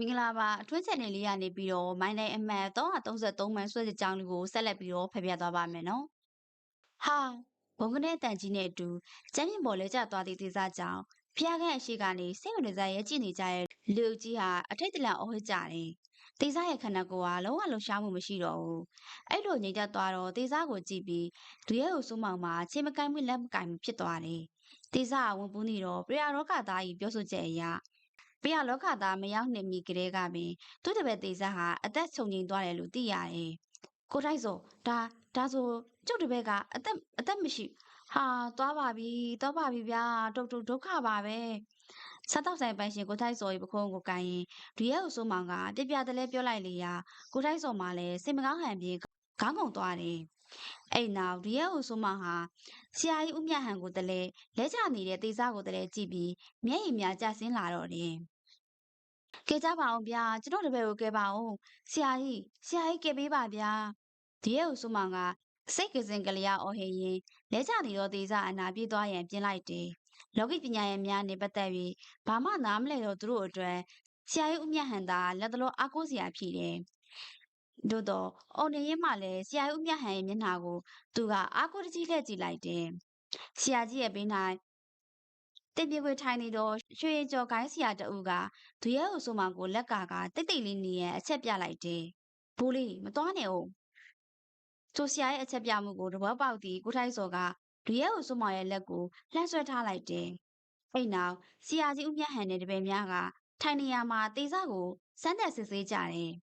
မင်္ဂလာပါအထွန်း channel လေးကနေပြီးတော့မိုင်းတိုင်းအမှတ်333မှန်ဆွဲစစ်ကြောင်းလေးကိုဆက်လက်ပြီးတော့ဖတ်ပြသွားပါမယ်နော်ဟာဘုံကနေတန်ကြီးနဲ့အတူကျမ်းမြင့်ပေါ်လဲကျသွားသည့်ဒေသကြောင့်ဖျားခန့်အရှိကနေစိတ်ဝင်စားရဲကြည့်နေကြတဲ့လူကြီးဟာအထိတ်တလန့်အဟွေးကြတယ်ဒေသရဲ့ခန္ဓာကိုယ်ဟာလုံးဝလှရှားမှုမရှိတော့ဘူးအဲ့လိုငြိမ်သက်သွားတော့ဒေသကိုကြည့်ပြီးဒူရဲကိုစိုးမောင်မှာချင်းမကိုင်းမလက်မကိုင်းဖြစ်သွားတယ်ဒေသကဝင်ပူးနေတော့ပရိယာရောဂသားကြီးပြောဆိုချက်အရာ ပြရလောကသားမရောက်နေမီကလေးကပင်သူ့တပည့်သေးစားဟာအသက်ဆုံးငိမ့်သွားတယ်လို့သိရတယ်။ကိုထိုက်ဆိုဒါဒါဆိုကျုပ်တပည့်ကအသက်အသက်မရှိဟာသွားပါပြီသွားပါပြီဗျာတုတ်တုတ်ဒုက္ခပါပဲ။စားတော့ဆိုင်ပိုင်ရှင်ကိုထိုက်စော်ကြီးပခုံးကိုကန်ရင်ဒီရဲ့အဆိုးမောင်ကပြပြတလဲပြောလိုက်လေရာကိုထိုက်စော်မှလည်းစိတ်မကောင်းဟန်ပြေခေါင်းကုန်သွားတယ်။ အဲ့နောက်ဒီရဲ့အဆိုးမောင်ဟာဆရာကြီးဦးမြတ်ဟန်ကိုတလဲလဲချနေတဲ့တေးစားကိုတလဲကြည့်ပြီးမျက်ရည်များကျဆင်းလာတော့တယ်။ကဲကြပါအောင်ဗျာကျွန်တော်တပည့်ကိုကဲပါအောင်ဆရာကြီးဆရာကြီးကဲပေးပါဗျာဒီရဲ့ကိုစုမောင်ကစိတ်ကစင်ကလေးအော်ဟင်ရင်လဲချနေတော့သေးစားအနာပြေးသွားရန်ပြင်လိုက်တယ်လောကီပညာရဲ့များနေပတ်သက်ပြီးဘာမှနားမလဲတော့သူတို့အတွက်ဆရာကြီးဦးမြတ်ဟန်သာလက်တလောအားကိုးစရာဖြစ်တယ် တို့တော့အော်နေရင်မှလည်းဆရာကြီးဦးမြတ်ဟန်ရဲ့မျက်နှာကို သူကအားကိုးတကြီးလှည့်ကြည့်လိုက်တယ်ဆရာကြီးရဲ့ဘေး၌တင်ပြေခွေထိုင်နေတော့ရွှေကြော်ကိုင်းဆရာတအူကဒူရဲအုပ်စုမောင်ကိုလက်ကာကတိတ်တိတ်လေးနေရန်အချက်ပြလိုက်တယ်။ဘိုးလေးမသွားနဲ့ဦး။ဆိုဆရာရဲ့အချက်ပြမှုကိုတဘောပေါက်သည်ကိုထိုက်စော်ကဒူရဲအုပ်စုမောင်ရဲ့လက်ကိုလှမ်းဆွဲထားလိုက်တယ်။အဲ့နောက်ဆရာကြီးဦးမြတ်ဟန်နဲ့တပည့်များကထိုင်နေရမှာတေစာကိုစမ်းသက်စစ်ဆေးကြတယ်။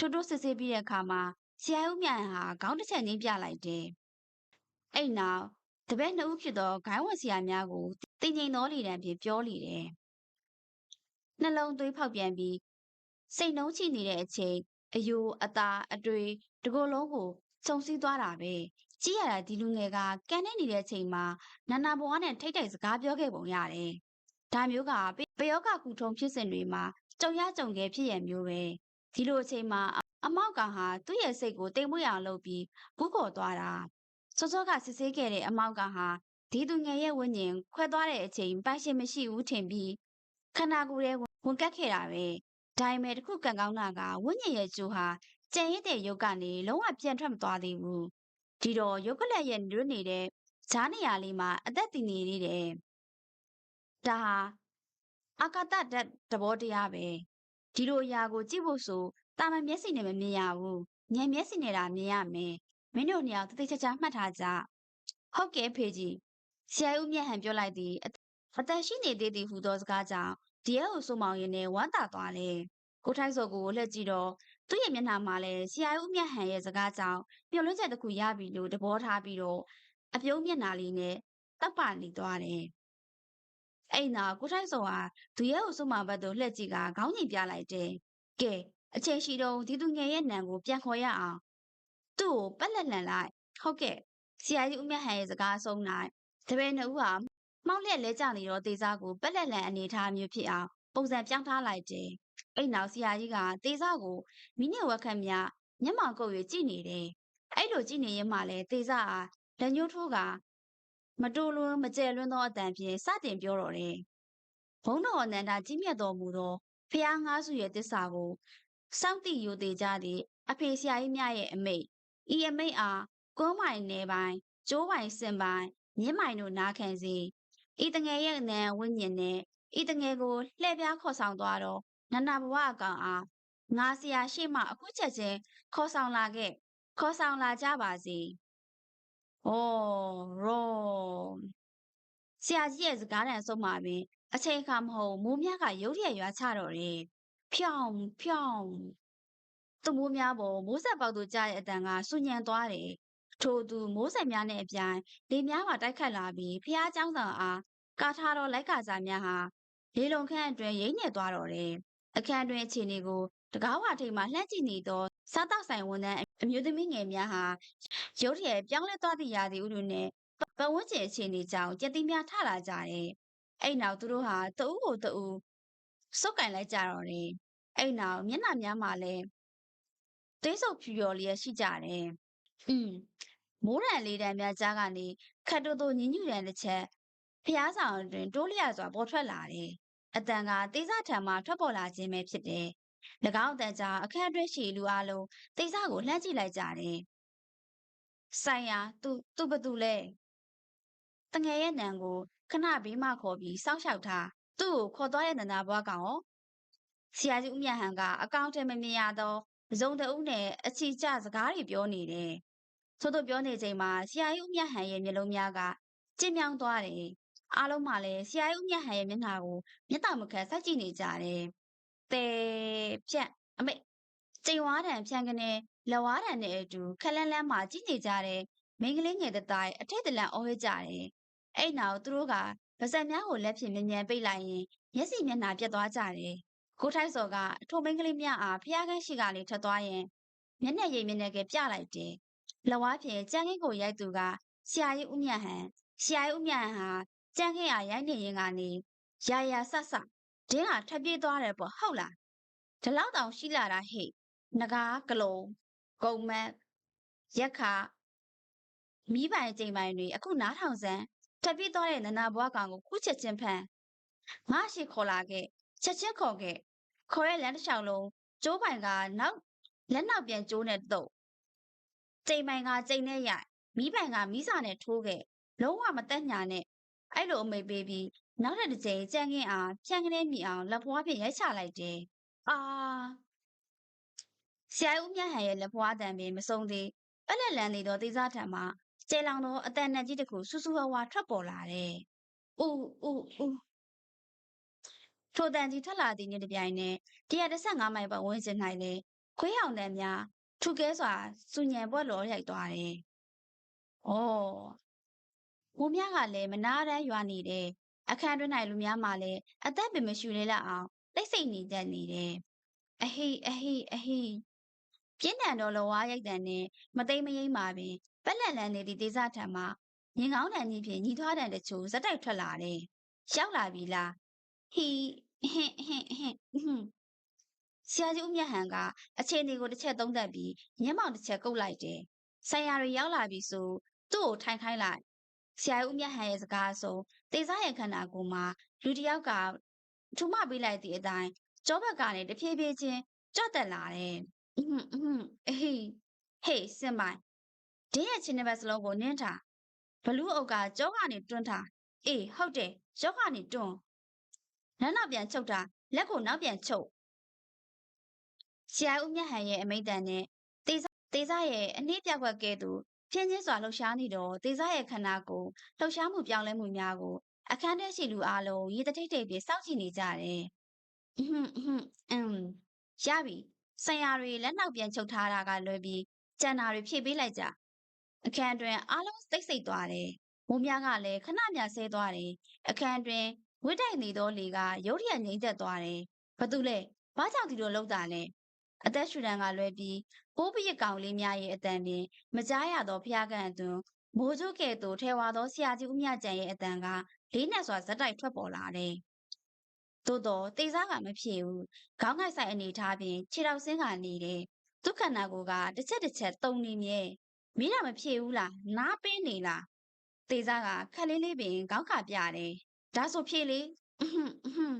ထို့ထို့စစ်ဆေးပြီးတဲ့အခါမှာဆရာဦးမြတ်ဟန်ဟာခေါင်းတစ်ချက်ငိမ့်ပြလိုက်တယ်။အဲ့နောက်တပည့်နှစ်ဦးဖြစ်သောဂိုင်းဝဆရာများကိုတင်ငိမ်သောလေတံဖြင့်ပြောလေတယ်။နှလုံးသွေးဖောက်ပြန်ပြီးစိတ်နှုံးချိနေတဲ့အချိန်အယိုးအသားအတွေ့တကိုယ်လုံးကိုစုံစည်းသွားတာပဲ။ကြည့်ရတာဒီလူငယ်ကကန်နေနေတဲ့အချိန်မှာနာနာဘွားနဲ့ထိတ်ထိတ်စကားပြောခဲ့ပုံရတယ်။ဒါမျိုးကပယောကကူထုံဖြစ်စဉ်တွေမှာကြုံရကြုံခဲ့ဖြစ်ရမျိုးပဲ။ ဒီလိုအချိန်မှာအမောက်ကဟာသူ့ရဲ့စိတ်ကိုတိမ်မွေ့အောင်လုပ်ပြီးကူးခေါ်သွားတာ။စောစောကစစ်ဆေးခဲ့တဲ့အမောက်ကဟာဒီသူငယ်ရဲ့ဝိညာဉ်ခွဲသွားတဲ့အချိန်ပိုင်ရှင်မရှိဘူးထင်ပြီးခန္ဓာကိုယ်ရဲ့ဝန်ကတ်ခဲ့တာပဲဒါပေမဲ့တခုကံကောင်းတာကဝိညာဉ်ရဲ့ကျိုးဟာကြံရစ်တဲ့ယုတ်ကနေလုံးဝပြန်ထွက်မသွားသေးဘူးဒီတော့ယုတ်ကလက်ရဲ့ညွတ်နေတဲ့ဈာနေရာလေးမှာအသက်တည်နေသေးတယ်ဒါဟာအာကာတဓာတ်သဘောတရားပဲ ဒီလိုအရာကိုကြည့်ဖို့ဆိုတာမန်မျက်စိနဲ့မမြင်ရဘူးဉာဏ်မျက်စိနဲ့သာမြင်ရမယ်မင်းတို့နှစ်ယောက်တသိချာချာမှတ်ထားကြဟုတ်ကဲ့ဖေကြီးဆရာဦးမြတ်ဟန်ပြောလိုက်သည်အသက်ရှိနေသေးသည်ဟူသောစကားကြောင့်ဒီရဲကိုစိုးမောင်ရင်နဲ့ဝမ်းသာသွားလေကိုထိုက်စောကိုလှည့်ကြည့်တော့သူ့ရဲ့မျက်နှာမှာလည်းဆရာဦးမြတ်ဟန်ရဲ့စကားကြောင့်ပျော်လွှင့်ချက်တစ်ခုရပြီလို့တဘောထားပြီးတော့အပြုံးမျက်နှာလေးနဲ့တပ်ပနေသွားတယ် အဲ့နောက်ကိုထိုက်စောဟာသူရဲကိုစိုးမောင်ဘက်သို့လှည့်ကြည့်ကခေါင်းညင်ပြလိုက်တယ်ကဲအချိန်ရှိတော့ဒီသူငယ်ရဲ့နံကိုပြန်ခေါ်ရအောင်သူ့ကိုပက်လက်လန်လိုက်ဟုတ်ကဲ့ဆရာကြီးဦးမြတ်ဟန်ရဲ့စကားအဆုံး၌တပည့်နှစ်ဦးဟာမှောက်လျက်လဲကျနေတော့တေစာကိုပက်လက်လန်အနေထားမျိုးဖြစ်အောင်ပုံစံပြောင်းထားလိုက်တယ်။အဲ့နောက်ဆရာကြီးကတေစာကိုမိနစ်ဝက်ခန့်မြမျက်မှောင်ကုပ်၍ကြည့်နေတယ်။အဲ့လိုကြည့်နေရင်မှလည်းတေစာအားလက်ညှိုးထိုးက မတိုးလွန်းမကျဲလွန်းသောအတန်ဖြင့်စတင်ပြောတော့တယ်။ဘုံတော်အနန္ဒကြီးမြတ်တော်မူသောဖျားငါးစုရဲ့တစ္ဆာကိုစောင့်တည်ယူသေးကြသည့်အဖေဆရာကြီးများရဲ့အမိတ်ဤအမိတ်အားကုန်းမိုင်နယ်ပိုင်းကျိုးပိုင်စင်ပိုင်းမြင့်မိုင်တို့နားခံစီဤတငယ်ရဲ့နံဝိညာဉ်နဲ့ဤတငယ်ကိုလှည့်ပြားခေါ်ဆောင်သွားတော့နန္ဒဘဝအကောင်အားငါဆရာရှိမှအခုချက်ချင်းခေါ်ဆောင်လာခဲ့ခေါ်ဆောင်လာကြပါစေ။ ဩရောဆရာကြီးရဲ့စကားတန်ဆုံးမှာပင်အချိန်ခါမဟုတ်မိုးမြကရုတ်ရရွာချတော့တယ်။ဖြောင်းဖြောင်းသူမိုးများပေါ်မိုးဆက်ပေါက်သူကြားရဲ့အတန်ကဆူညံသွားတယ်ထို့သူမိုးဆက်များနဲ့အပြိုင်လေများပါတိုက်ခတ်လာပြီးဖျားเจ้าဆောင်အားကာထားတော်လိုက်ကာစားများဟာလေလုံခန့်အတွင်းရိမ့်နေသွားတော်တယ်အခန်းတွင်အခြေအနေကို တကားဝါထိပ်မှလှမ်းကြည့်နေသောစားတောက်ဆိုင်ဝန်ထမ်းအမျိုးသမီးငယ်များဟာရုတ်တရက်ပြောင်းလဲသွားသည့်ရာသီဥတုနဲ့ပတ်ဝန်းကျင်အခြေအနေကြောင့်ကြက်တိများထလာကြတယ်အဲ့နောက်သူတို့ဟာတအူးကိုတအူးစုပ်ကင်လိုက်ကြတော့တယ်အဲ့နောက်မျက်နှာများမှာလည်းသွေးဆုပ်ဖြူရော်လျက်ရှိကြတယ်อืมမိုးရံလေးတန်းများကြားကနေခတ်တိုးတိုးညင်ညူတန်တစ်ချက်ဖျားဆောင်အတွင်တိုးလျစွာပေါ်ထွက်လာတယ်အတန်ကတေစာထံမှထွက်ပေါ်လာခြင်းပဲဖြစ်တယ်။၎ င်းအတန်ကြောင့်အခန်းအတွင်းရှိလူအလုံးတေစာကိုလှမ်းကြည့်လိုက်ကြတယ်။ဆိုင်ရာသူသူဘသူလဲ။တငယ်ရဲ့နံကိုခဏဘေးမှခေါ်ပြီးစောင့်ရှောက်ထားသူ့ကိုခေါ်သွားတဲ့နန္ဒဘွားကောင်ရောဆရာကြီးဦးမြတ်ဟန်ကအကောင့်ထဲမမြင်ရသောဇုံတအုပ်နဲ့အချီကျစကားတွေပြောနေတယ်။သို့တို့ပြောနေချိန်မှာဆရာကြီးဦးမြတ်ဟန်ရဲ့မျက်လုံးများကကျဉ်းမြောင်းသွားတယ်။အားလုံးမှလည်းဆရာကြီးဦးမြတ်ဟန်ရဲ့မျက်နှာကိုမျက်တောင်မခံစိုက်ကြည့်နေကြတယ်။ တဲဖြန့်အမေကျိန်ဝါတန်ဖြန့်ကနေလက်ဝါတန်နဲ့အတူခက်လန်းလန်းမှကြည့်နေကြတဲ့မိန်းကလေးငယ်တတိုင်းအထက်တလန့်အော်ဟစ်ကြတယ်။အဲ့နောက်သူတို့ကဗစက်များကိုလက်ဖြင့်မြန်မြန်ပိတ်လိုက်ရင်မျက်စိမျက်နှာပြတ်သွားကြတယ်။ကိုထိုက်စော်ကထိုမိန်းကလေးများအားဖျားခန်းရှိကနေထွက်သွားရင်မျက်နှာရိပ်မျက်နှာကပြလိုက်တယ်။လက်ဝါးဖြင့်ကြမ်းခင်းကိုရိုက်သူကဆရာကြီးဦးမြတ်ဟန်ဆရာကြီးဦးမြတ်ဟန်ဟာကြမ်းခင်းအားရိုက်နေရင်ကနေရာရာဆဆ ဒင်းဟာထပ်ပြေးသွားတယ်ပေါ့ဟုတ်လားဒီလောက်တောင်ရှိလာတာဟဲ့ငကားကလုံးကုံမက်ရက်ခမိပိုင်ချိန်ပိုင်တွေအခုနားထောင်စမ်းထပ်ပြေးသွားတဲ့နနာဘွားကောင်ကိုခုချက်ချင်းဖမ်းငါရှိခေါ်လာခဲ့ချက်ချင်းခေါ်ခဲ့ခေါ်ရဲ့လမ်းတစ်လျှောက်လုံးကျိုးပိုင်ကနောက်လက်နောက်ပြန်ကျိုးနဲ့တုတ်ချိန်ပိုင်ကချိန်နဲ့ရိုက်မိပိုင်ကမိစာနဲ့ထိုးခဲ့လုံးဝမတက်ညာနဲ့အဲ့လိုအမိပေးပြီး နောက်ထပ်တစ်ချိန်ကြံခင်းအားဖြန့်ကနေမိအောင်လက်ဖွားဖြင့်ရိုက်ချလိုက်တယ်။အာဆရာဦးမြတ်ဟန်ရဲ့လက်ဖွားတံပင်မဆုံးသေးပက်လက်လန်းနေသောတေးစားထံမှကျဲလောင်သောအတန်နဲ့ကြီးတစ်ခုဆူဆူဝါဝါထွက်ပေါ်လာတယ်။ဦးဦးဦးထိုတန်ကြီးထွက်လာသည့်နေ့တစ်ပြိုင်နက်115မိုင်ပတ်ဝန်းကျင်၌လေခွေးဟောင်တန်များထူကဲစွာစူညံပွက်လော်ရိုက်သွားတယ်။အော်မိုးများကလည်းမနာရမ်းရွာနေတယ် အခန်းတွင်း၌လူများမှလည်းအသက်ပင်မရှူလေလောက်အောင်တိတ်ဆိတ်နေတတ်နေတယ်အဟိအဟိအဟိပြင်းထန်သောလဝါရိုက်တံနှင့်မသိမ့်မရိမ့်ပါပင်ပက်လက်လန်းနေသည့်ဒေသထံမှငင်ကောင်းတန်ကြီးဖြင့်ညီထွားတန်တချို့ဇက်တိုက်ထွက်လာတယ်ရောက်လာပြီလားဟီဟင်ဟင်ဟင်ဟင်ဆရာကြီးဦးမြတ်ဟန်ကအချိန်တွေကိုတစ်ချက်သုံးသပ်ပြီးမျက်မှောင်တစ်ချက်ကုတ်လိုက်တယ်ဆိုင်ရာတွေရောက်လာပြီဆိုသူ့ကိုထိုင်ခိုင်းလိုက်ဆရာဦးမြတ်ဟန်ရဲ့စကားအစုံ တေစားရဲ့ခန္ဓာကိုယ်မှာလူတစ်ယောက်ကထူမပေးလိုက်သည့်အတိုင်းကြောဘက်ကနေတဖြည်းဖြည်းချင်းကြော့တက်လာတယ်။အင်းအင်းအေးဟေးစင်မိုင်ဒင်းရဲ့ချင်းတစ်ပတ်စလုံးကိုနင်းထားဘလူးအုပ်ကကြောကနေတွန်းထားအေးဟုတ်တယ်ကြောကနေတွန်းနောက်နောက်ပြန်ချုပ်တာလက်ကိုနောက်ပြန်ချုပ်ဆရာဦးမြတ်ဟန်ရဲ့အမိန့်တန်နဲ့တေးတေးစားရဲ့အနှေးပြောက်ကက်ကဲသူ ဖြင်းချင်းစွာလှုပ်ရှားနေတော့တေစားရဲ့ခန္ဓာကိုလှုပ်ရှားမှုပြောင်းလဲမှုများကိုအခန်းထဲရှိလူအလုံးရေတထိတ်ထိတ်ပြီးစောင့်ကြည့်နေကြတယ်။အင်းအင်းအင်းရပြီ။ဆံရတွေလက်နောက်ပြန်ချုပ်ထားတာကလွယ်ပြီးကြံတာတွေဖြည့်ပေးလိုက်ကြ။အခန်းတွင်အလုံးစိတ်စိတ်သွားတယ်။မိုးများကလည်းခဏမြဆဲသွားတယ်။အခန်းတွင်ဝိတိုက်နေသောလေကရုတ်တရက်ငိမ့်သက်သွားတယ်။ဘာတူလဲ။ဘာကြောင့်ဒီလိုလုပ်တာလဲ။အသက်ရှူတန်းကလွဲပြီး ပိုးပရစ်ကောင်လေးများရဲ့အတန်ပင်မကြားရသောဖျားကန်အတွန်းမိုးကျိုးကဲ့သို့ထဲဝါသောဆရာကြီးဦးမြကျန်ရဲ့အတန်ကလေးနက်စွာဇက်တိုက်ထွက်ပေါ်လာတယ်။သို့တော့တေစားကမဖြစ်ဘူး။ခေါင်းငိုက်ဆိုင်အနေထားဖြင့်ခြေတော်ဆင်းကနေတယ်။သူ့ခန္ဓာကိုယ်ကတစ်ချက်တစ်ချက်တုံနေမြဲ။မင်းကမဖြစ်ဘူးလား။နားပင်းနေလား။တေစားကခက်လေးလေးပင်ခေါင်းခါပြတယ်။ဒါဆိုဖြစ်လေ။အဟွန်းအဟွန်း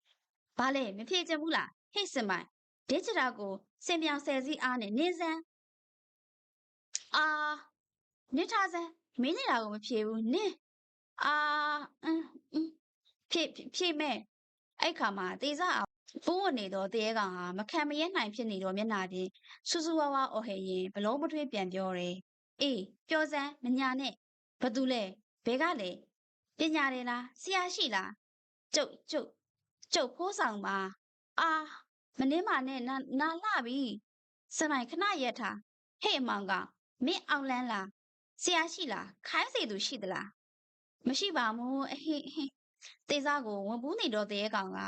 ။ဘာလဲမဖြစ်ချင်ဘူးလား။ဟိတ်စမိုင် ဒစ်ချတာကိုစင်ပြောင်ဆယ်စည်းအားနဲ့နင်းစမ်းအာနင်းထားစမ်းမင်းနေတာကိုမဖြေဘူးနင်းအာအင်းဖြေဖြေမဲ့အဲ့ခါမှာတေစားအောင်ပိုးဝင်နေတော့တရေကောင်ဟာမခံမရဲနိုင်ဖြစ်နေတော့မျက်နှာပြင်ဆူဆူဝါဝါအော်ဟဲရင်ဘလုံးမထွေးပြန်ပြောတယ်အေးပြောစမ်းမညာနဲ့ဘသူလဲဘဲကလဲပညာတယ်လားဆရာရှိလားကျုပ်ကျုပ်ကျုပ်ဖိုးဆောင်ပါအာ မနှင်းမနဲ့နာနာလှပြီစမိုင်ခဏရက်ထားဟဲ့အမောင်ကမင်းအောင်လန်းလားဆရာရှိလားခိုင်းစေသူရှိသလားမရှိပါဘူးအဟိဟိတေးစားကိုဝန်ပူးနေတော့တဲ့ကောင်က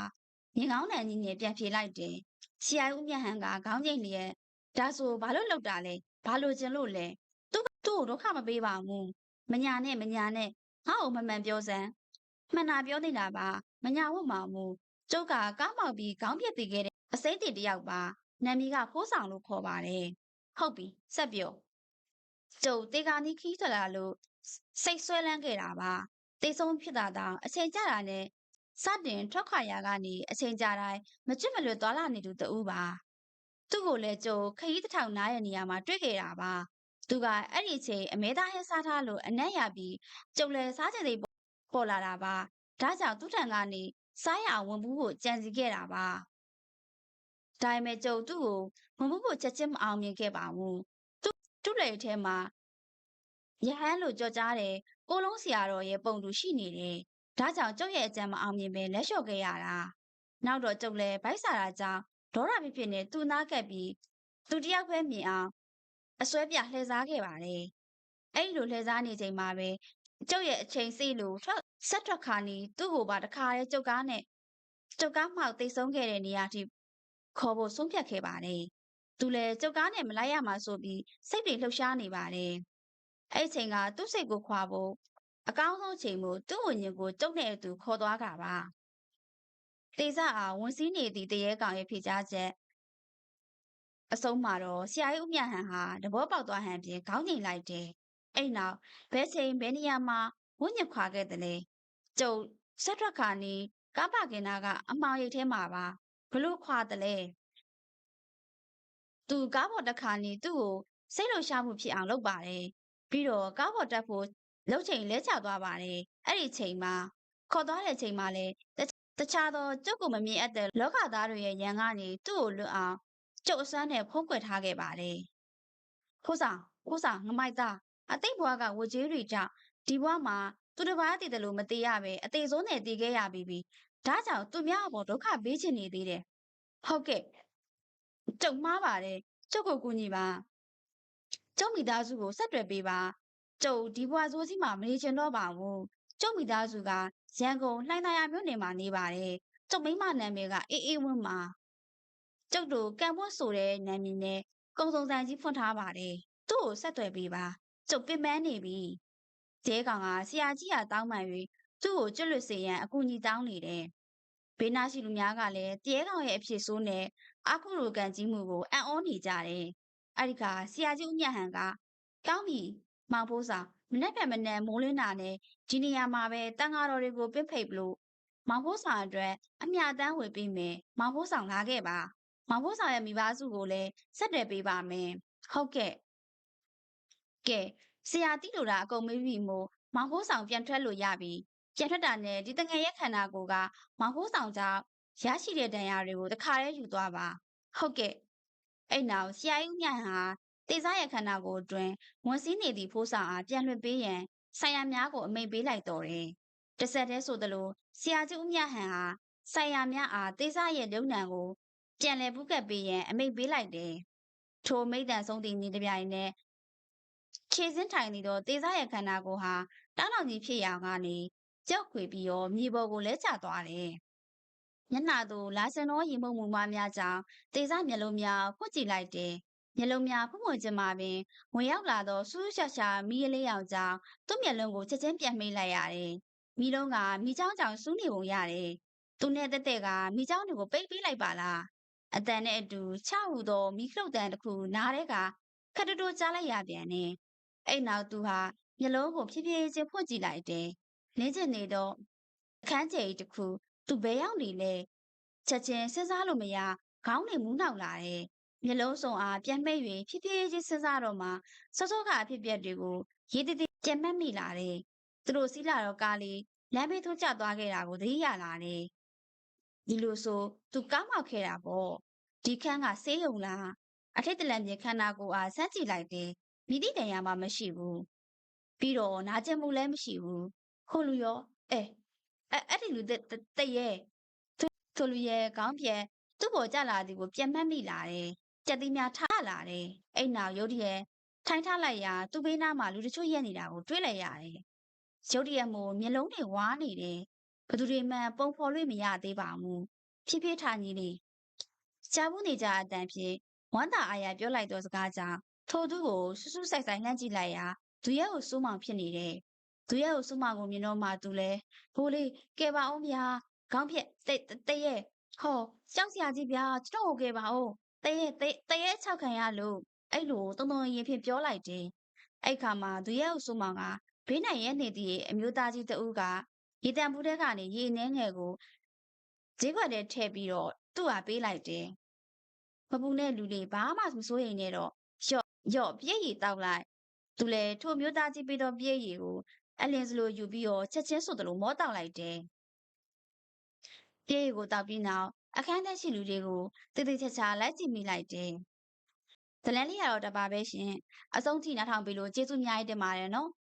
မြင်ကောင်းတန်ကြီးနဲ့ပြန်ဖြေလိုက်တယ်ဆရာဦးမြတ်ဟန်ကခေါင်းကျိန်လျက်ဒါဆိုဘာလို့လောက်တာလဲဘာလို့ကျင်လို့လဲသူသူ့ကိုဒုက္ခမပေးပါဘူးမညာနဲ့မညာနဲ့ငါ့ကိုမမှန်ပြောစမ်းမှန်တာပြောနေတာပါမညာဝတ်မှာမူကျုပ်ကကားမောက်ပြီးခေါင်းပြက်တည်ခဲ့တဲ့ အစိမ့်တီတယောက်ပါနာမည်ကဖိုးဆောင်လို့ခေါ်ပါတယ်ဟုတ်ပြီဆက်ပြောကျုပ်တေကာနီခီးထွက်လာလို့စိတ်ဆွဲလန်းခဲ့တာပါတေဆုံးဖြစ်တာတောင်အချိန်ကြတာနဲ့စတင်ထွက်ခွာရာကနေအချိန်ကြာတိုင်းမကျွတ်မလွတ်သွားလာနေသူတဦးပါသူ့ကိုလည်းကြိုခရီးတစ်ထောင်နားရဲ့နေရာမှာတွေ့ခဲ့တာပါသူကအဲ့ဒီအချိန်အမဲသားဟဲစားထားလို့အနက်ရပြီးကျုံလဲစားချင်တဲ့ပေါ်လာတာပါဒါကြောင့်သူ့ထံကနေစားရအောင်ဝင်ဘူးကိုကြံစီခဲ့တာပါ ဒါပေမဲ့ကျုံသူ့ကိုဝင်ဘူးကိုချက်ချင်းမအောင်မြင်ခဲ့ပါဘူးသူ့သူ့လေထဲမှာရဟန်းလို့ကြော်ကြားတယ်ကိုလုံးစီယာတော်ရဲ့ပုံတူရှိနေတယ်ဒါကြောင့်ကျုပ်ရဲ့အကြံမအောင်မြင်ပဲလက်လျှော့ခဲ့ရတာနောက်တော့ကျုပ်လည်းဗိုက်စာတာကြောင့်ဒေါရဖြစ်ဖြစ်နဲ့သူ့နားကပ်ပြီးသူတယောက်ပဲမြင်အောင်အစွဲပြလှည့်စားခဲ့ပါတယ်အဲ့လိုလှည့်စားနေချိန်မှာပဲကျုပ်ရဲ့အချိန်စိတ်လို့ထွက်ဆက်ထွက်ခါနီသူ့ကိုပါတခါရဲကျုပ်ကားနဲ့ကျုပ်ကားမှောက်သိဆုံးခဲ့တဲ့နေရာထိ ခေါ်ဖို့ဆုံးဖြတ်ခဲ့ပါတယ်သူလည်းကျုပ်ကားနဲ့မလိုက်ရမှာဆိုပြီးစိတ်တွေလှုပ်ရှားနေပါတယ်အဲ့ချိန်ကသူ့စိတ်ကိုခွာဖို့အကောင်းဆုံးချိန်မို့သူ့ဝิญဉ်ကိုကျုပ်နဲ့အတူခေါ်သွားကြပါတေဇအားဝန်စည်းနေသည့်တရေကောင်ရဲ့ဖိကြားချက်အဆုံးမှာတော့ဆရာကြီးဦးမြတ်ဟန်ဟာတဘောပေါက်သွားဟန်ပြင်ခေါင်းငိန်လိုက်တယ်အဲ့နောက်ဘဲချိန်ဘဲနေရာမှာဝိညာဉ်ခွာခဲ့တယ်လေကျုပ်ဆက်ထွက်ခါနီကားပါကင်နာကအမောင်ရိပ်ထဲမှာပါဘ လို့ခွာတယ်လေသူကားပေါ်တက်ခါနီသူ့ကိုစိတ်လှရှားမှုဖြစ်အောင်လုပ်ပါတယ်ပြီးတော့ကားပေါ်တက်ဖို့လှုပ်ချိန်လဲချသွားပါတယ်အဲ့ဒီချိန်မှာခေါ်သွားတဲ့ချိန်မှာလည်းတခြားသောကျုပ်ကိုမမြင်အပ်တဲ့လောကသားတွေရဲ့ရန်ကနေသူ့ကိုလွတ်အောင်ကျုပ်အစွမ်းနဲ့ဖုံးကွယ်ထားခဲ့ပါတယ်ခိုးဆောင်ခိုးဆောင်ငမိုက်သားအသိဘွားကဝကြီးတွေကြောင့်ဒီဘွားမှာသူတစ်ပါးတည်တယ်လို့မသေးရပဲအသေးဆုံးနဲ့တည်ခဲ့ရပြီးပြီ ဒါကြောင့်သူများအပေါ်ဒုက္ခပေးချင်နေသေးတယ်ဟုတ်ကဲ့ကျုပ်မှားပါတယ်ကျုပ်ကိုကူညီပါကျုပ်မိသားစုကိုဆက်တွယ်ပေးပါကျုပ်ဒီဘွားစိုးကြီးမှာမနေချင်တော့ပါဘူးကျုပ်မိသားစုကရန်ကုန်လှိုင်းသာယာမြို့နယ်မှာနေပါတယ်ကျုပ်မိမနာမည်ကအေးအေးဝင်းပါကျုပ်တို့ကံပွတ်ဆိုတဲ့နာမည်နဲ့ကုံစုံဆိုင်ကြီးဖွင့်ထားပါတယ်သူ့ကိုဆက်သွယ်ပေးပါကျုပ်ပင်ပန်းနေပြီကျဲကောင်ကဆရာကြီးကတောင်းပန်၍သူ့ကိုကျွတ်လွတ်စေရန်အကူအညီတောင်းနေတယ် ဘေးနာရှိလူများကလည်းတရေကောင်ရဲ့အဖြစ်ဆိုးနဲ့အခုလိုကန်ကြီးမှုကိုအံ့ဩနေကြတယ်အဲ့ဒီကဆရာကြီးဦးမြတ်ဟန်ကကောင်းပြီမောင်ဖိုးဆောင်မနေ့ကမနေ့မိုးလင်းတာနဲ့ဒီနေရာမှာပဲတန်ဃာတော်တွေကိုပင့်ဖိတ်လို့မောင်ဖိုးဆောင်အတွက်အမြတမ်းဝေပေးမယ်မောင်ဖိုးဆောင်လာခဲ့ပါမောင်ဖိုးဆောင်ရဲ့မိဘစုကိုလည်းဆက်တယ်ပေးပါမယ်ဟုတ်ကဲ့ကဲဆရာတိလိုတာအကုန်မေးပြီမို့မောင်ဖိုးဆောင်ပြန်ထွက်လို့ရပြီ ပြန်ထွက်တာနဲ့ဒီတငယ်ရဲ့ခန္ဓာကိုယ်ကမောင်ဖိုးဆောင်ကြောင့်ရရှိတဲ့ဒဏ်ရာတွေကိုတခါတည်းယူသွားပါဟုတ်ကဲ့အဲ့နောက်ဆရာကြီးမြတ်ဟာတေစားရဲ့ခန္ဓာကိုယ်အတွင်းဝန်စည်းနေသည့်ဖိုးဆောင်အားပြန်လွှတ်ပေးရန်ဆိုင်ရများကိုအမိန့်ပေးလိုက်တော်တယ်တဆက်တည်းဆိုသလိုဆရာကြီးဦးမြတ်ဟန်ဟာဆိုင်ရများအားတေစားရဲ့လုံနံကိုပြန်လည်ပုကတ်ပေးရန်အမိန့်ပေးလိုက်တယ်ထိုမိတ်တန်ဆုံးတည်နေတပြိုင်နက်ခြေစင်းထိုင်နေသောတေစားရဲ့ခန္ဓာကိုယ်ဟာတောင်းတောင်ကြီးဖြစ်ရာကနေ ကြောက်ခွေပြီးတော့မြေပေါ်ကိုလဲကျသွားတယ်။မျက်နှာသို့လာစင်သောရင်မှုန်မှုမများကြောင့်တေစားမျက်လုံးများဖွင့်ကြည့်လိုက်တယ်။မျက်လုံးများဖွင့်ဖွင့်ချင်းမှပင်ဝင်ရောက်လာသောစူးရှာရှာမီးလေးရောင်ကြောင့်သူ့မျက်လုံးကိုချက်ချင်းပြန်မိလိုက်ရတယ်။မီးလုံးကမီးချောင်းကြောင်စူးနေပုံရတယ်။သူနဲ့တက်တက်ကမီးချောင်းတွေကိုပိတ်ပေးလိုက်ပါလား။အတန်နဲ့အတူချဟူသောမီးခလုတ်တန်တစ်ခုနားထဲကခက်တတိုးကြားလိုက်ရပြန်တယ်။အဲ့နောက်သူဟာမျက်လုံးကိုဖြည်းဖြည်းချင်းဖွင့်ကြည့်လိုက်တယ်။ လင်းကျင်နေတော့အခန်းကျယ်တစ်ခုသူဘယ်ရောက်နေလဲချက်ချင်းစဉ်းစားလို့မရခေါင်းနဲ့မူးနောက်လာတယ်။မျက်လုံးစုံအားပြန်မိတ်၍ဖြည်းဖြည်းချင်းစဉ်းစားတော့မှစောစောကအဖြစ်ပြက်တွေကိုရေးတည်တည်ကြံမှတ်မိလာတယ်။သူတို့စီးလာတော့ကားလေးလမ်းဘေးထိုးကျသွားခဲ့တာကိုသတိရလာတယ်။ဒီလိုဆိုသူကားမောက်ခဲ့တာပေါ့။ဒီခန်းကဆေးရုံလားအထက်တလန်ပြင်ခန္ဓာကိုယ်အားစမ်းကြည့်လိုက်တယ်။မိသည့်တန်ရာမှမရှိဘူး။ပြီးတော့နာကျင်မှုလည်းမရှိဘူး။ ခိုလူရောအဲအဲအဲ့ဒီလူတရဲ့ထိုလူရဲ့ခေါင်းပြန်သူ့ပေါ်ကျလာသည်ကိုပြန်မှတ်မိလာတယ်။ကြက်သီးများထလာတယ်။အဲ့နောက်ရုတ်တရက်ထိုင်ထလိုက်ရာသူ့ဘေးနားမှာလူတချို့ရက်နေတာကိုတွေ့လိုက်ရတယ်။ရုတ်တရက်မို့မျက်လုံးတွေဝါးနေတယ်။ဘသူတွေမှပုံဖော်လို့မရသေးပါဘူး။ဖြည်းဖြည်းထားကြီးလေးရှားဘူးနေကြအတန်ဖြင့်ဝမ်းသာအားရပြောလိုက်သောစကားကြောင့်ထိုသူကိုဆူဆူဆိုင်ဆိုင်လှမ်းကြည့်လိုက်ရာသူရဲ့ကိုစိုးမောင်ဖြစ်နေတယ်။ သူရဲ့ကိုစိုးမောင်ကိုမြင်တော့မှသူလဲဘိုးလေးကဲပါအောင်ဗျာခေါင်းဖြက်တရဲ့ဟောကြောက်စရာကြီးဗျာကျွန်တော်ကိုကဲပါအောင်တရဲ့တရဲ့၆ခံရလို့အဲ့လိုတုံတုံရင်ဖြင့်ပြောလိုက်တယ်။အဲ့ခါမှာသူရဲ့ကိုစိုးမောင်ကဘေးနိုင်ရဲ့နေသည့်အမျိုးသားကြီးတဦးကရေတံဘူးထဲကနေရေအနှဲငယ်ကိုဈေးကွက်ထဲထည့်ပြီးတော့သူ့ဟာပေးလိုက်တယ်။မပူနဲ့လူလေးဘာမှမစိုးရိမ်နဲ့တော့ရော့ရော့ပြည့်ရည်တောက်လိုက်သူလည်းထိုမျိုးသားကြီးပြီးတော့ပြည့်ရည်ကို အလင်းစလိုယူပြီးတော့ချက်ချင်းဆိုသလိုမောတောက်လိုက်တယ်။ပြည့်ရည်ကိုတောက်ပြီးနောက်အခန်းထဲရှိလူတွေကိုတည်တည်ချာချာလိုက်ကြည့်မိလိုက်တယ်။ဇလန်းလေးရတော့တပါပဲရှင်အဆုံးထိနားထောင်ပြီးလို့ကျေးဇူးအများကြီးတင်ပါတယ်နော်။